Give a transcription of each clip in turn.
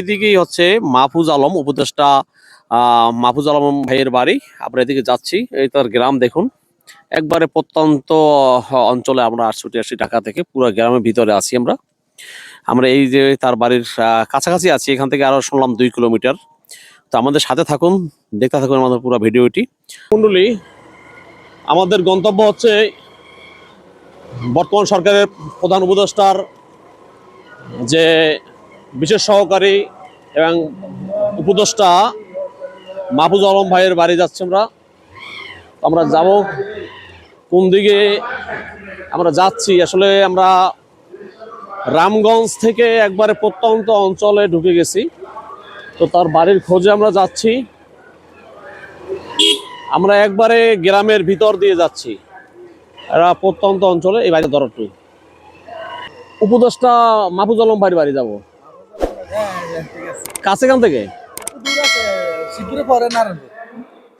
এদিকেই হচ্ছে মাহফুজ আলম উপদেষ্টা মাহফুজ আলম ভাইয়ের বাড়ি। আমরা এদিকে যাচ্ছি, এই তার গ্রাম দেখুন। একবারে প্রত্যন্ত অঞ্চলে আমরা ছুটে আসছি ঢাকা থেকে পুরো গ্রামের ভিতরে আছি আমরা। আমরা এই যে তার বাড়ির কাছাকাছি আছি, এখান থেকে আরও শুনলাম দুই কিলোমিটার। তো আমাদের সাথে থাকুন, দেখতে থাকুন আমাদের পুরো ভিডিওটি। কুণ্ডলী আমাদের গন্তব্য হচ্ছে বর্তমান সরকারের প্রধান উপদেষ্টার যে বিশেষ সহকারী এবং উপদেষ্টা মাহফুজ আলম ভাইয়ের বাড়ি যাচ্ছি আমরা। আমরা যাব কোন দিকে? আমরা যাচ্ছি, আসলে আমরা রামগঞ্জ থেকে একবারে প্রত্যন্ত অঞ্চলে ঢুকে গেছি। তো তার বাড়ির খোঁজে আমরা যাচ্ছি। আমরা একবারে গ্রামের ভিতর দিয়ে যাচ্ছি। এরা প্রত্যন্ত অঞ্চলে, এই বাড়ি ধরটু উপদেষ্টা মাহফুজ আলম ভাইয়ের বাড়ি যাব। কাছে কান থেকে? শিবপুরে পরে নারায়ণপুর।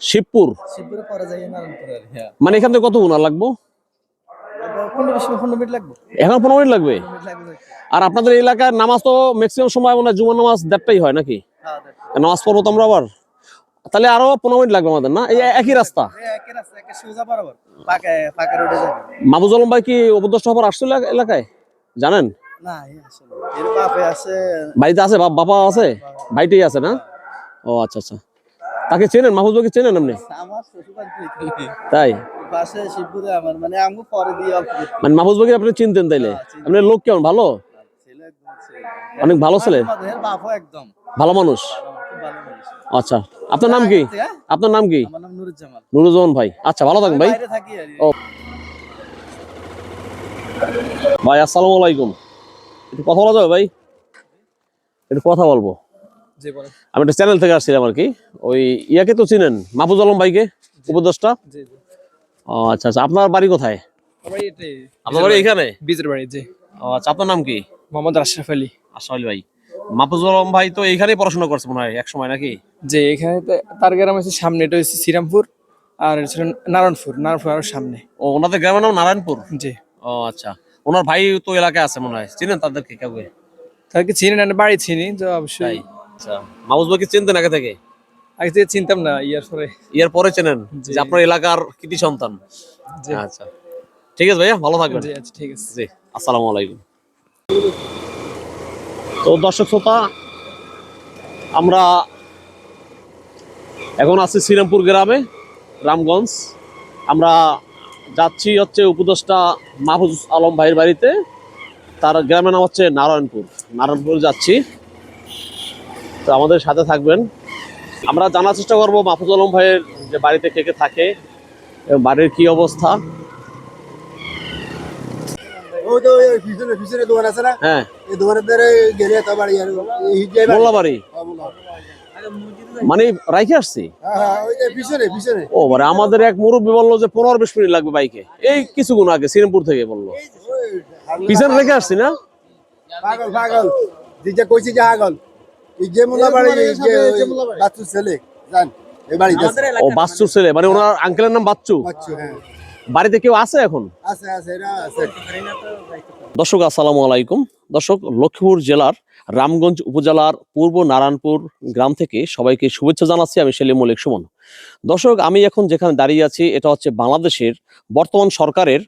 শিবপুর? শিবপুরে পরে যাই নারায়ণপুর আর হ্যাঁ। মানে এখান থেকে কত গুণা লাগবো? এখন পনেরো মিনিট লাগবে? আর আপনাদের এলাকার নামাজ তো ম্যাক্সিমাম সময় মনে হয় জুমার নামাজ দেড়টাই হয় নাকি? হ্যাঁ নামাজ পড়ব তো আমরা আবার? তাহলে আরও পনেরো মিনিট লাগবে আমাদের না? এই একই রাস্তা? মাহফুজ আলম ভাই কি উপদেষ্টা হবার আসছিল এলাকায়? জানেন? বাড়িতে আছে বাপ- বাবা আছে? ভাইটাই আছে। না? ও আচ্ছা আচ্ছা। তাকে চেনেন? মাহফুজ ভাইকে চেনেন আপনি। তাই? মানে। মানে মাহফুজ ভাইকে আপনি চিনতেন তাইলে? হ্যাঁ, আপনার লোক কেমন? ভালো। অনেক ভালো ছেলে? ভালো মানুষ। আচ্ছা। আপনার নাম কি? হ্যাঁ? আপনার নাম কি? নুরুজ্জামান। ভাই। আচ্ছা ভালো থাকেন ভাই। ও। ভাই আসসালামু আলাইকুম। একটু কথা বলা যাবে ভাই? একটু কথা বলব। আমি একটা চ্যানেল থেকে আসছিলাম আর কি। ওই ইয়াকে তো চিনেন? মাহফুজ আলম ভাইকে? ও আচ্ছা আচ্ছা। আপনার বাড়ি কোথায়? আপনার বাড়ি এখানে? বীজের বাড়ি জি। আচ্ছা আপনার নাম কি? মোহাম্মদ আশরাফ আলী। আসল ভাই। মাহফুজ আলম ভাই তো এইখানেই পড়াশোনা করছে মনে হয় এক সময় নাকি? যে এখানে তার গ্রাম হচ্ছে সামনে এটা হচ্ছে শ্রীরামপুর আর নারায়ণপুর নারায়ণপুর আরও সামনে। ও ওনাদের গ্রামের নাম নারায়ণপুর? জি। ও আচ্ছা। ওনার ভাই তো এলাকায় আছে মনে হয়। চিনেন তাদেরকে কাউকে তাকে চিনি না বাড়ি চিনি তো অবশ্যই। আচ্ছা। মাহফুজ ভাইকে চিনতেন আগে থেকে? আগে থেকে চিনতাম না ইয়ার পরে। ইয়ার পরে চেনেন? যে আপনার এলাকার কৃতি সন্তান। আচ্ছা। ঠিক আছে ভাইয়া ভালো থাকবেন। জি আচ্ছা ঠিক আছে। জি আসসালামু আলাইকুম। তো দর্শক শ্রোতা আমরা এখন আছি শ্রীরামপুর গ্রামে রামগঞ্জ। আমরা যাচ্ছি হচ্ছে উপদেষ্টা মাহফুজ আলম ভাইয়ের বাড়িতে। তার গ্রামের নাম হচ্ছে নারায়ণপুর। নারায়ণপুর যাচ্ছি। তো আমাদের সাথে থাকবেন। আমরা জানার চেষ্টা করব মাহফুজ আলম ভাইয়ের যে বাড়িতে কে কে থাকে এবং বাড়ির কি অবস্থা। হ্যাঁ। এই মানে রাইখে আসছি? হ্যাঁ, হ্যাঁ, ওই যে পিছনে পিছনে। ও মানে আমাদের এক মুরব্বী বলল যে পনেরো বিশ মিনিট লাগবে বাইকে। এই গুণ আগে শ্রীরামপুর থেকে বলল। পিছনে রেখে আসছি না? পাগল পাগল। যেটা কইছি যে পাগল যে মোল্লা বাড়ি যে বাচ্চু ছেলে জান? ও বাচ্চুর ছেলে মানে ওনার আঙ্কেলের নাম বাচ্চু। বাচ্চু হ্যাঁ। বাড়িতে কেউ আছে এখন? দর্শক আসসালামু আলাইকুম। দর্শক লক্ষ্মীপুর জেলার রামগঞ্জ উপজেলার পূর্ব নারায়ণপুর গ্রাম থেকে সবাইকে শুভেচ্ছা জানাচ্ছি। আমি সেলিম মল্লিক সুমন। দর্শক আমি এখন যেখানে দাঁড়িয়ে আছি এটা হচ্ছে বাংলাদেশের বর্তমান সরকারের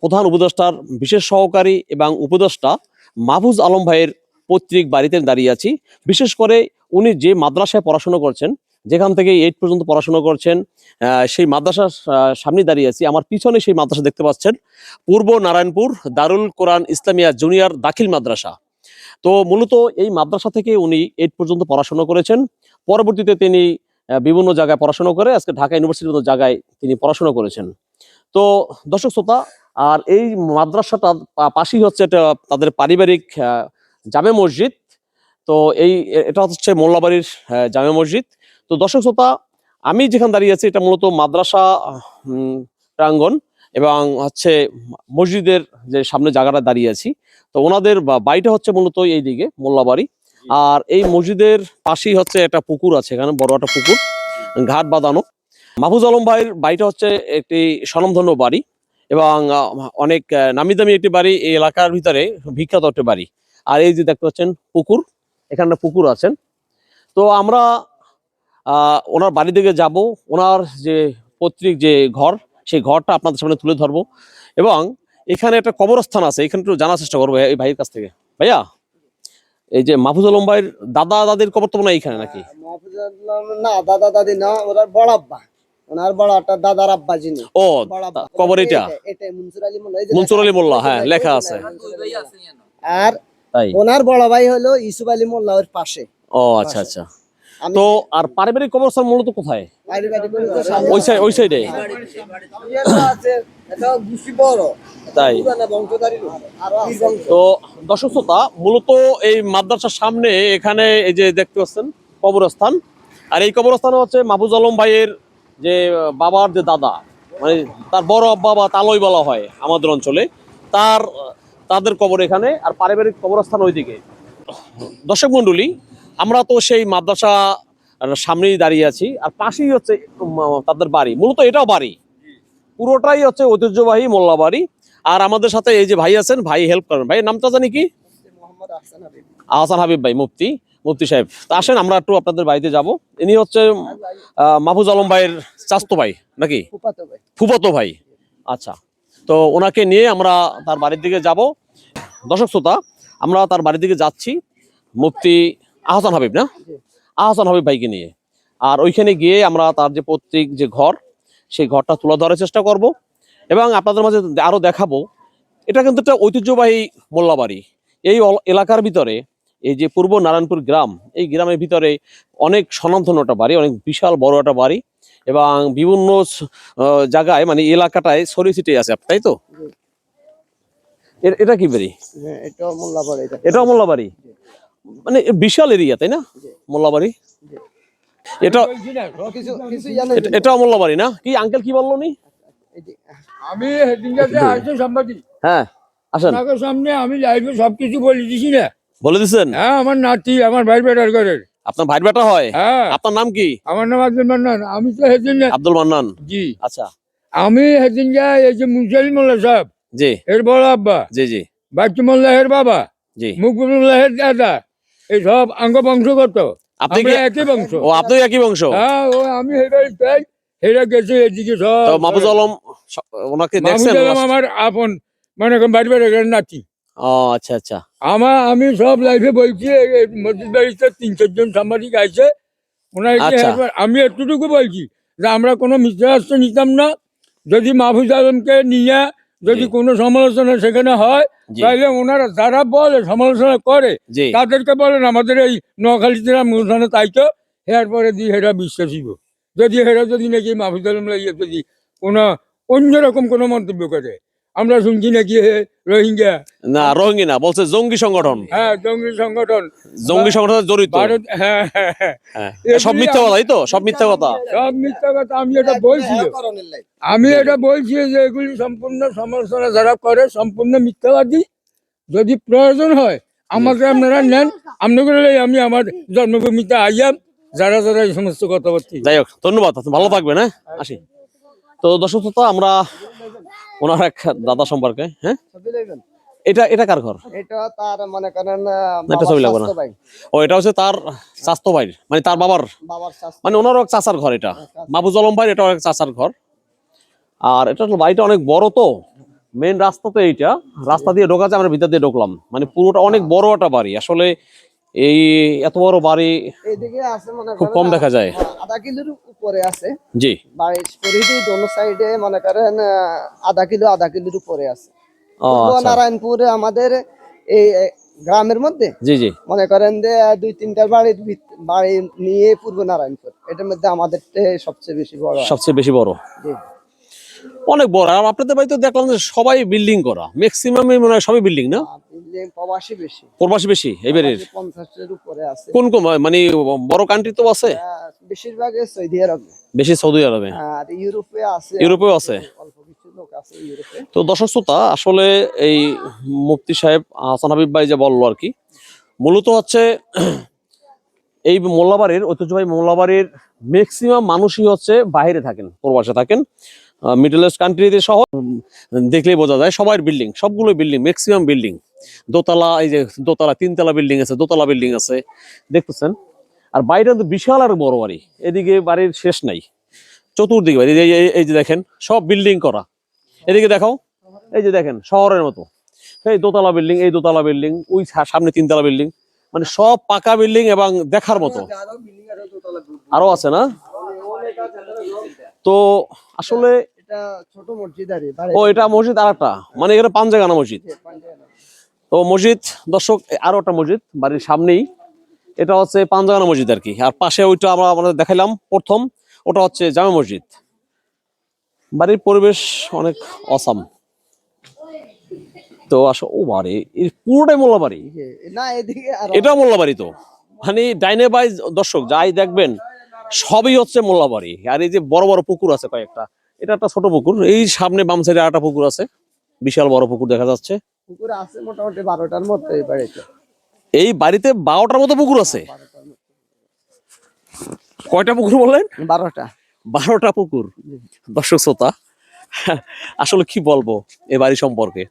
প্রধান উপদেষ্টার বিশেষ সহকারী এবং উপদেষ্টা মাহফুজ আলম ভাইয়ের পৈতৃক বাড়িতে দাঁড়িয়ে আছি। বিশেষ করে উনি যে মাদ্রাসায় পড়াশোনা করছেন যেখান থেকে এইট পর্যন্ত পড়াশোনা করছেন সেই মাদ্রাসার সামনে দাঁড়িয়ে আছি। আমার পিছনে সেই মাদ্রাসা দেখতে পাচ্ছেন। পূর্ব নারায়ণপুর দারুল কোরআন ইসলামিয়া জুনিয়র দাখিল মাদ্রাসা। তো মূলত এই মাদ্রাসা থেকে উনি এইট পর্যন্ত পড়াশোনা করেছেন। পরবর্তীতে তিনি বিভিন্ন জায়গায় পড়াশোনা করে আজকে ঢাকা ইউনিভার্সিটির মতো জায়গায় তিনি পড়াশোনা করেছেন। তো দর্শক শ্রোতা, আর এই মাদ্রাসাটা পাশেই হচ্ছে এটা তাদের পারিবারিক জামে মসজিদ। তো এই এটা হচ্ছে মোল্লাবাড়ির জামে মসজিদ। তো দর্শক শ্রোতা, আমি যেখানে দাঁড়িয়ে আছি, এটা মূলত মাদ্রাসা প্রাঙ্গন এবং হচ্ছে মসজিদের যে সামনে জায়গাটা দাঁড়িয়ে আছি। তো ওনাদের বাড়িটা হচ্ছে মূলত এই দিকে, মোল্লাবাড়ি। আর এই মসজিদের পাশেই হচ্ছে একটা পুকুর আছে, এখানে বড় একটা পুকুর, ঘাট বাঁধানো। মাহফুজ আলম ভাইয়ের বাড়িটা হচ্ছে একটি স্বনামধন্য বাড়ি এবং অনেক নামি দামি একটি বাড়ি এই এলাকার ভিতরে, বিখ্যাত একটি বাড়ি। আর এই যে দেখতে পাচ্ছেন, পুকুর, এখানে পুকুর আছেন। তো আমরা ওনার বাড়ি দিকে যাব। ওনার যে পৈতৃক যে ঘর সেই ঘরটা আপনাদের সামনে তুলে ধরবো। এবং এখানে একটা কবরস্থান আছে এখানে একটু জানার চেষ্টা করব এই ভাইয়ের কাছ থেকে। ভাইয়া এই যে মাহফুজ আলম ভাইয়ের দাদা দাদির কবর তো মনে হয় এইখানে নাকি? না দাদা দাদি না ওনার বড় আব্বা। ওনার বড় একটা দাদার আব্বা যিনি। ও কবর এটা? এটা মনসুর আলী মোল্লা এই যে মনসুর আলী মোল্লা, হ্যাঁ, লেখা আছে। আর ওনার বড় ভাই হলো ইসুফ আলী মোল্লা ওর পাশে। ও আচ্ছা আচ্ছা। তো আর পারিবারিক কবরস্থান মূলত কোথায়? ওই সাইড ওই সাইডে? তাই। তো দর্শক শ্রোতা মূলত এই মাদ্রাসার সামনে এখানে এই যে দেখতে পাচ্ছেন কবরস্থান। আর এই কবরস্থান হচ্ছে মাহফুজ আলম ভাইয়ের যে বাবার যে দাদা মানে তার বড় আব্বা বা তালই বলা হয় আমাদের অঞ্চলে তার তাদের কবর এখানে আর পারিবারিক কবরস্থান ওইদিকে। দর্শক মণ্ডলী আমরা তো সেই মাদ্রাসা সামনেই দাঁড়িয়ে আছি আর পাশেই হচ্ছে তাদের বাড়ি। মূলত এটাও বাড়ি। পুরোটাই হচ্ছে ঐতিহ্যবাহী মোল্লা বাড়ি। আর আমাদের সাথে এই যে ভাই আছেন ভাই হেল্প করেন। ভাই নামটা জানি কি? আহসান হাবিব। ভাই মুফতি মুফতি সাহেব। তা আসেন আমরা একটু আপনাদের বাড়িতে যাব। ইনি হচ্ছে মাহফুজ আলম ভাইয়ের চাস্তো ভাই নাকি? ভাই। ভাই। আচ্ছা। তো ওনাকে নিয়ে আমরা তার বাড়ির দিকে যাব। দর্শক শ্রোতা আমরা তার বাড়ির দিকে যাচ্ছি। মুফতি আহসান হাবিব না? আহসান হাবিব ভাইকে নিয়ে। আর ওইখানে গিয়ে আমরা তার যে পৈতৃক যে ঘর সেই ঘরটা তুলে ধরার চেষ্টা করব। এবং আপনাদের মাঝে আরও দেখাবো এটা কিন্তু একটা ঐতিহ্যবাহী মোল্লাবাড়ি এই এলাকার ভিতরে এই যে পূর্ব নারায়ণপুর গ্রাম এই গ্রামের ভিতরে অনেক স্বনামধন্য একটা বাড়ি অনেক বিশাল বড় একটা বাড়ি। এবং বিভিন্ন জায়গায় মানে এলাকাটায় ছড়িয়ে ছিটিয়ে আছে তাই তো? এটা কি বাড়ি? হ্যাঁ, এটাও মোল্লা বড় এটা। এটাও মোল্লাবাড়ি মানে বিশাল এরিয়া তাই না? মোল্লাবাড়ি। এটা কিছু কিছু জানেন এটা- মোল্লাবাড়ি না? কি আঙ্কেল কি বলল নি আমি হ্যাঁ আসেন। সামনে আমি লাইভে সবকিছু বলে দিছি না। বলে দিচ্ছেন হ্যাঁ আমার নাতি আমার ভাই বেটার ঘরের আপনার ভাইয়ের বেটা হয়? হ্যাঁ। আপনার নাম কি? আমার নাম আব্দুল মান্নান। আমি তো হেদিন আব্দুল মান্নান। জি। আচ্ছা। আমি হেদিন যাই এই যে মুনসালি মোল্লা সাহেব। জি। এর বড় আব্বা। জি জি। বাচ্চু মোল্লা এর বাবা। জি। মুকবুল মোল্লা এর দাদা। এই সব আঙ্গ বংশগত আপনি কি একই বংশ। ও আপনি একই বংশ? হ্যাঁ ও আমি হেরাই হেরা গেছে এদিকে তো সব মাহফুজ আলম ওনাকে দেখছেন আমার আপন মনে বাড়ি বেটার নাতি। ও আচ্ছা আচ্ছা। আমার আমি সব লাইফে বলছি মসজিদ বাড়িতে তিন চারজন সাংবাদিক আছে। আচ্ছা। আমি এতটুকু বলছি যে আমরা কোনো মিথ্যাস্ত্র নিতাম না। যদি মাহফুজ আলমকে নিয়ে যদি। কোনো সমালোচনা সেখানে হয় তাহলে ওনারা যারা বলে সমালোচনা করে তাদেরকে বলেন আমাদের এই নোয়াখালী নোয়াখালীতে অনুষ্ঠানে তাইতো হেয়ার পরে দিয়ে হেরা বিশ্বাসী। যদি হেরা যদি নাকি মাহফুজ আলম লাগিয়ে যদি কোনো অন্যরকম কোনো মন্তব্য করে আমরা শুনছি নাকি রোহিঙ্গা? না রোহিঙ্গি না বলছে জঙ্গি সংগঠন। হ্যাঁ জঙ্গি সংগঠন। জঙ্গি সংগঠন জড়িত। ভারত হ্যাঁ হ্যাঁ হ্যাঁ। হ্যাঁ সব মিথ্যা কথা তো সব মিথ্যা কথা। সব মিথ্যা কথা আমি এটা বলছি। আমি এটা বলছি যে এগুলি সম্পূর্ণ সমালোচনা যারা করে সম্পূর্ণ মিথ্যাবাদী। যদি প্রয়োজন হয় আমাকে আপনারা নেন। আপনাদের আমি আমার জন্মভূমিতে আইয়াম যারা যারা এই সমস্ত কথাবার্তা। যাই হোক ধন্যবাদ ভালো থাকবেন হ্যাঁ? আসি। তো দর্শক আমরা ওনার এক দাদা সম্পর্কে হ্যাঁ? এটা এটা কার ঘর? এটা তার মনে করেন এটা ছবি লাগবে না। ও এটা হচ্ছে তার স্বাস্থ্য ভাইয়ের মানে তার বাবার। মানে ওনারও এক চাচার ঘর এটা। মাহবুজ আলম ভাই এটাও এক চাচার ঘর। আর এটা বাড়িটা অনেক বড় তো। মেন রাস্তা তো এইটা। রাস্তা দিয়ে ঢোকা যায় আমরা ভিতর দিয়ে ঢুকলাম। মানে পুরোটা অনেক বড় একটা বাড়ি। আসলে এই এত বড় বাড়ি এইদিকে আছে মনে খুব কম দেখা যায়। আধা কিলোর উপরে আছে। জি। বাড়ির পরিধি দোনো সাইডে মনে করেন আধা কিলো আধা কিলোর উপরে আছে। আচ্ছা। নারায়ণপুরে আমাদের এই গ্রামের মধ্যে জি জি। মনে করেন যে দুই তিনটা বাড়ির ভিত- বাড়ি নিয়ে পূর্ব নারায়ণপুর। এটার মধ্যে আমাদের সবচেয়ে বেশি বড় সবচেয়ে বেশি বড়। জি। অনেক বড়। আর আপনাদের বাড়িতে দেখলাম যে সবাই বিল্ডিং করা। ম্যাক্সিমামই মনে হয় সবই বিল্ডিং না? প্রবাসী বেশি। প্রবাসী বেশি এবারের পঞ্চাশের উপরে আছে। কোন কোন মানে বড় কান্ট্রি তো আছে? বেশিরভাগ সৌদি আরবে। বেশি সৌদি আরবে? আর ইউরোপে আছে। ইউরোপেও আছে? তো দর্শক শ্রোতা আসলে এই মুফতি সাহেব হাসান হাবিব ভাই যে বলল আর কি মূলত হচ্ছে এই মোল্লাবাড়ির ঐতিহ্যবাহী মোল্লাবাড়ির ম্যাক্সিমাম মানুষই হচ্ছে বাইরে থাকেন প্রবাসে থাকেন। মিডল ইস্ট কান্ট্রিতে সহ দেখলেই বোঝা যায় সবার বিল্ডিং সবগুলো বিল্ডিং ম্যাক্সিমাম বিল্ডিং দোতলা, এই যে দোতলা, তিনতলা বিল্ডিং আছে, দোতলা বিল্ডিং আছে। দেখতেছেন? আর বাইরে তো বিশাল আর বড় বাড়ি, এদিকে বাড়ির শেষ নাই। চতুর্দিকে বাড়ি, এই যে- দেখেন, সব বিল্ডিং করা। এদিকে দেখাও, এই যে দেখেন, শহরের মতো। এই দোতলা বিল্ডিং এই দোতলা বিল্ডিং ওই সামনে তিনতলা বিল্ডিং মানে সব পাকা বিল্ডিং এবং দেখার মতো। আরও আছে না? তো আসলে এটা ছোট মসজিদ আর ও এটা মসজিদ আর একটা মানে এখানে পাঞ্জাগানা মসজিদ। তো মসজিদ দর্শক আরও একটা মসজিদ বাড়ির সামনেই। এটা হচ্ছে পাঞ্জাগানা মসজিদ আর কি। আর পাশে ওইটা আমরা আমাদের দেখাইলাম প্রথম। ওটা হচ্ছে জামে মসজিদ। বাড়ির পরিবেশ অনেক অসাম তো আসলে ও বাড়ি পুরোটাই মোল্লা বাড়ি না এদিকে বাড়ি তো। মানে ডাইনে বাই দর্শক যাই দেখবেন সবই হচ্ছে মোল্লাবাড়ি। আর এই যে বড় বড় পুকুর আছে কয়েকটা এটা একটা ছোট পুকুর। এই সামনে বাম সাইডে একটা পুকুর আছে বিশাল বড় পুকুর দেখা যাচ্ছে। পুকুর আছে মোটামুটি বারোটার মতো এই বাড়িতে। এই বাড়িতে বারোটার মতো পুকুর আছে? কয়টা পুকুর বললেন? বারোটা। বারোটা পুকুর। দর্শক শ্রোতা আসলে কি বলব এই বাড়ি সম্পর্কে?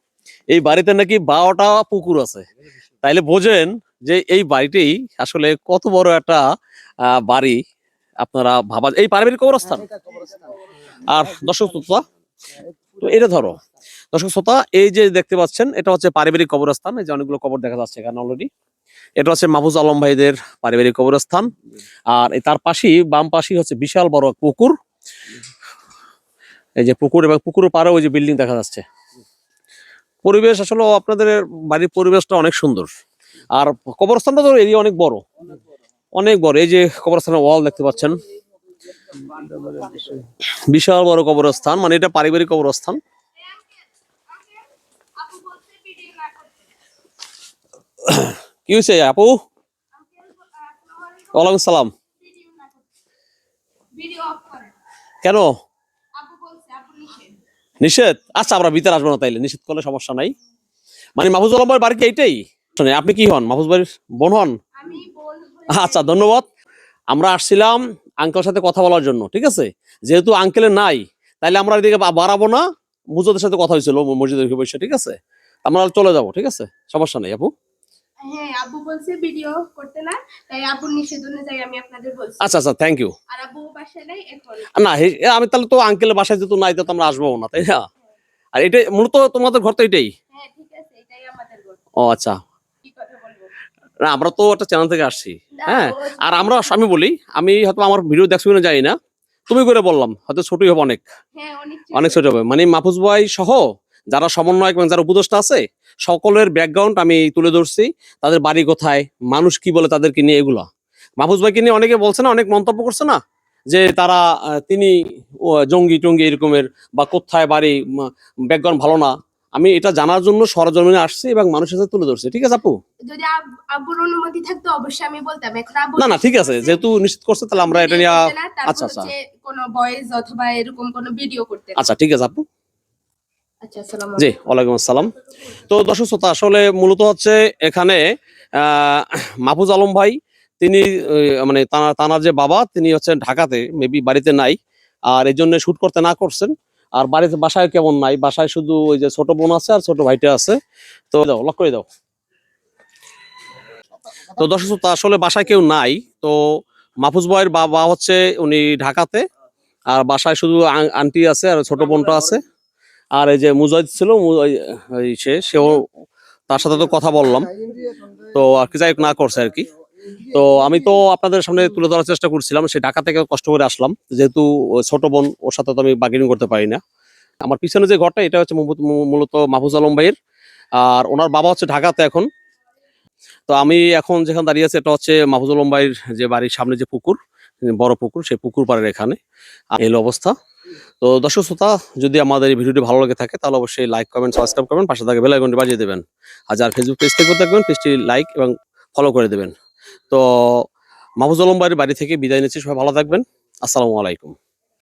এই বাড়িতে নাকি বারোটা পুকুর আছে। তাইলে বোঝেন যে এই বাড়িতেই আসলে কত বড় একটা আহ, বাড়ি। আপনারা ভাবা এই পারিবারিক কবরস্থান। আর দর্শক শ্রোতা, তো এটা ধরো। দর্শক শ্রোতা, এই যে দেখতে পাচ্ছেন, এটা হচ্ছে পারিবারিক কবরস্থান। এই যে অনেকগুলো কবর দেখা যাচ্ছে এখানে অলরেডি এটা হচ্ছে মাহফুজ আলম ভাইদের পারিবারিক কবরস্থান। আর তার পাশেই, বাম পাশেই হচ্ছে বিশাল বড় পুকুর। এই যে পুকুর এবং পুকুরের পাড়ে ওই যে বিল্ডিং দেখা যাচ্ছে। পরিবেশ আসলে আপনাদের বাড়ির পরিবেশটা অনেক সুন্দর। আর কবরস্থানটা তো এরিয়া অনেক বড়। অনেক বড়, এই যে কবরস্থানের ওয়াল দেখতে পাচ্ছেন। বিশাল বড় কবরস্থান মানে এটা পারিবারিক কবরস্থান। কি হয়েছে, আপু? ওয়ালাইকুম সালাম। কেন? নিষেধ? আচ্ছা আমরা ভিতরে আসব না তাইলে, নিষেধ করলে সমস্যা নাই। মানে মাহফুজ আলম ভাইয়ের বাড়ি কি এইটাই? আপনি কি হন? মাহফুজ ভাইয়ের বোন হন? আচ্ছা ধন্যবাদ। আমরা আসছিলাম আঙ্কেলের সাথে কথা বলার জন্য ঠিক আছে? যেহেতু আঙ্কেলের নাই তাইলে আমরা এদিকে বাড়াবো না। মুজদের সাথে কথা হয়েছিল মসজিদের বসে ঠিক আছে? আমরা চলে যাব ঠিক আছে? সমস্যা নেই আপু। হ্যাঁ আব্বু বলছে ভিডিও করতে না তাই আব্বুর নিষেধ অনুযায়ী আমি আপনাদের বলছি। আচ্ছা আচ্ছা থ্যাংক ইউ আর আব্বু বাসায় নাই এখন না আমি তাহলে তো আঙ্কেলের বাসায় যেহেতু নাই তো আমরা আসব না তাই না? আর এটা মূলত তোমাদের ঘর তো এটাই? হ্যাঁ ঠিক আছে এটাই আমাদের গল্প ও আচ্ছা। না আমরা তো একটা চ্যানেল থেকে আসছি। হ্যাঁ? আর আমরা আমি বলি আমি হয়তো আমার ভিডিও দেখছ কিনা জানি না। তুমি করে বললাম হয়তো ছোটই হবে অনেক। হ্যাঁ অনেক অনেক ছোট হবে। মানে মাহফুজ ভাই সহ যারা সমন্বয়ক এবং যারা উপদেষ্টা আছে সকলের ব্যাকগ্রাউন্ড আমি তুলে ধরছি। তাদের বাড়ি কোথায় মানুষ কি বলে তাদেরকে নিয়ে এগুলা। মাহফুজ ভাইকে নিয়ে অনেকে বলছে না অনেক মন্তব্য করছে না যে তারা তিনি জঙ্গি টঙ্গি এরকমের বা কোথায় বাড়ি ব্যাকগ্রাউন্ড ভালো না। আমি এটা জানার জন্য সরজমিনে আসছি এবং মানুষের সাথে তুলে ধরছি। ঠিক আছে আপু? যদি আব- আব্বুর অনুমতি থাকতো অবশ্যই আমি বলতাম। এখন আব্বু না না ঠিক আছে। যেহেতু নিশ্চিত করছে তাহলে আমরা এটা নিয়ে আচ্ছা, আচ্ছা। কোনো ভয়েস অথবা এরকম কোনো ভিডিও করতে আচ্ছা ঠিক আছে আপু। আচ্ছা জি ওয়ালাইকুম আসসালাম। তো দর্শক শ্রোতা আসলে মূলত হচ্ছে এখানে আহ, মাহফুজ আলম ভাই তিনি মানে তানা- তানার যে বাবা তিনি হচ্ছে ঢাকাতে মেবি বাড়িতে নাই আর এই জন্য শুট করতে না করছেন। আর বাড়িতে বাসায় কেমন নাই? বাসায় শুধু ওই যে ছোট বোন আছে আর ছোট ভাইটা আছে। তো দাও লক করে দাও। তো দর্শক আসলে বাসায় কেউ নাই। তো মাহফুজ ভাইয়ের বাবা হচ্ছে উনি ঢাকাতে। আর বাসায় শুধু আন্টি আছে আর ছোট বোনটা আছে। আর এই যে মুজাহিদ ছিল সে, সেও তার সাথে তো কথা বললাম। তো আর কি যাই না করছে আর কি। তো আমি তো আপনাদের সামনে তুলে ধরার চেষ্টা করছিলাম সে ঢাকা থেকে কষ্ট করে আসলাম। যেহেতু ছোট বোন, ওর সাথে তো আমি বার্গেনিং করতে পারি না। আমার পিছনে যে ঘরটা, এটা হচ্ছে মূলত- মাহফুজ আলম ভাইয়ের। আর ওনার বাবা হচ্ছে ঢাকাতে এখন। তো আমি এখন যেখানে দাঁড়িয়ে আছি, এটা হচ্ছে মাহফুজ আলম ভাইয়ের যে বাড়ির সামনে যে পুকুর, বড় পুকুর, সেই পুকুর পাড়ের এখানে। এই অবস্থা। তো দর্শক শ্রোতা, যদি আমাদের এই ভিডিওটি ভালো লেগে থাকে, তাহলে অবশ্যই লাইক কমেন্ট সাবস্ক্রাইব করবেন, পাশে থাকে বেল আইকনটি বাজিয়ে দেবেন। আর যার ফেসবুক পেজ থেকে দেখবেন পেজটি লাইক এবং ফলো করে দেবেন। তো মাহফুজ আলম বাড়ি থেকে বিদায় নিচ্ছি। সবাই ভালো থাকবেন। আসসালামু আলাইকুম।